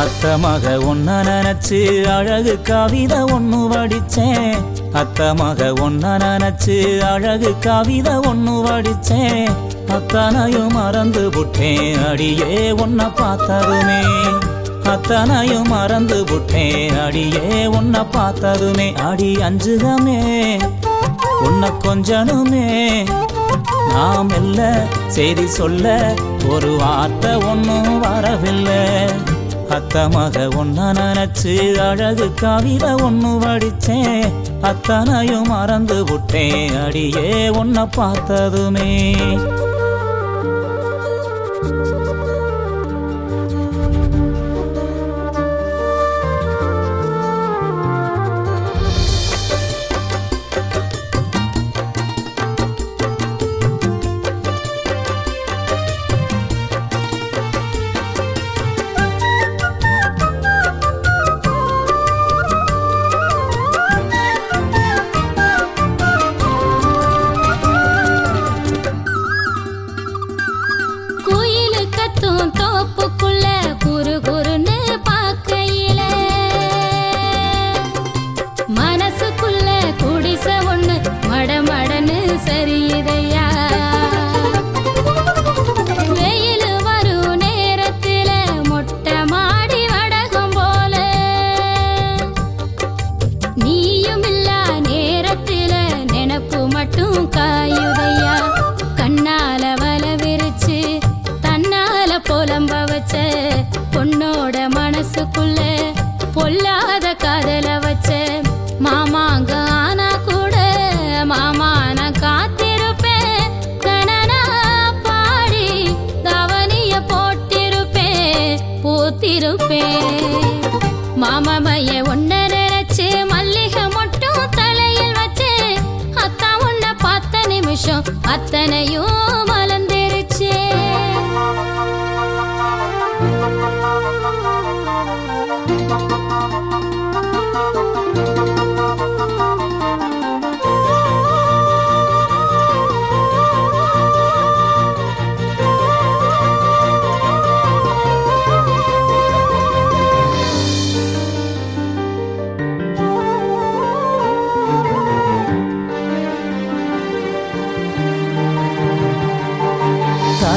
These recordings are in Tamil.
அத்தமாக ஒன்ன நினைச்சு அழகு கவிதை ஒண்ணு வடிச்சேன். அத்த மக ஒன்ன நினைச்சு அழகு கவிதை ஒண்ணு வடிச்சேன். அத்தனையும் மறந்து புட்டேன் அடியே உன்னை பார்த்ததுமே. அத்தனையும் மறந்து புட்டேன் அடியே உன்னை பார்த்ததுமே. அடி அஞ்சுதமே உன்னை கொஞ்சனுமே. நாம் இல்ல சரி சொல்ல ஒரு வார்த்தை ஒன்றும் வரவில்லை. அத்தமாக ஒன்ன நினைச்சு அழகு கவிதை ஒன்று வடிச்சேன். அத்தனையும் மறந்து விட்டேன். அடியே உன்னை பார்த்ததுமே. கத்தும் குறு குறுன்னு பார்க்கையில. மனசுக்குள்ள குடிச ஒண்ணு மடமடன்னு சரியுதையா வெயில் வரும் நேரத்துல மொட்டை மாடி வடகம் போல. நீயும் இல்லா நேரத்துல நினப்பு மட்டும் காயுதையா? பொல்லாத காதல வச்ச மாமாங்க ஆனா கூட மாமா நான் காத்திருப்பேன் கனனா பாடி தவனிய போட்டிருப்பேன் பூத்திருப்பேன் மாமமைய ஒன்ன நினைச்சு மல்லிகை மட்டும் தலையில் வச்சு. அத்தா உன்னை பார்த்த நிமிஷம் அத்தனையும்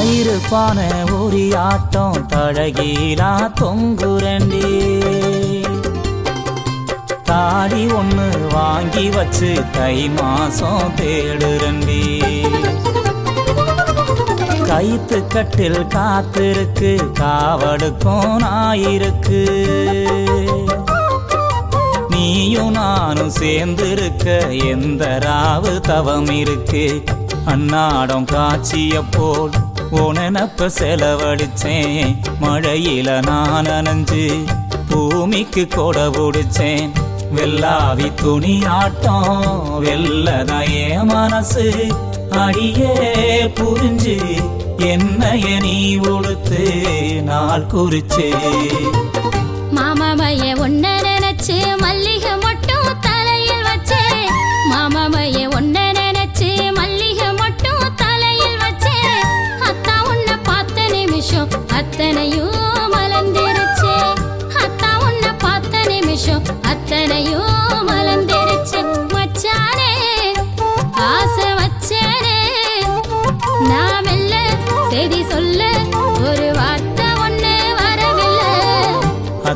தயிர் ஒரு ஆட்டம் தழகிலா தொங்குரண்டி தாடி ஒன்று வாங்கி வச்சு தை மாசம் தேடுரண்டி கைத்து கட்டில் காத்திருக்கு காவடுக்கும் நாயிருக்கு. நீயும் நானும் சேர்ந்திருக்க எந்த ராவு தவம் இருக்கு? அன்னாடம் காட்சிய போல் உனப்ப செலவழிச்சேன். மழையில நான் நனைஞ்சு பூமிக்கு கொடை பிடிச்சேன். வெள்ளாவி துணி ஆட்டம் வெள்ளதையே மனசு அடியே புரிஞ்சு என்னைய நீ உடுத்து நாள் குறிச்சு. மாமமைய ஒன்ன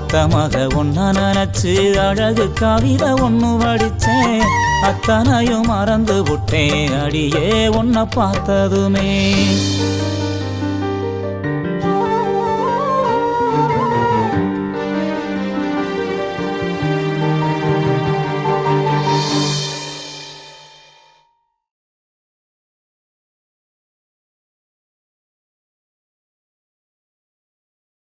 அத்த ஒன்ன நினைச்சு அழகு கவிதை ஒன்று வடிச்சேன். அத்தனையும் மறந்து விட்டேன் அடியே உன்னை பார்த்ததுமே.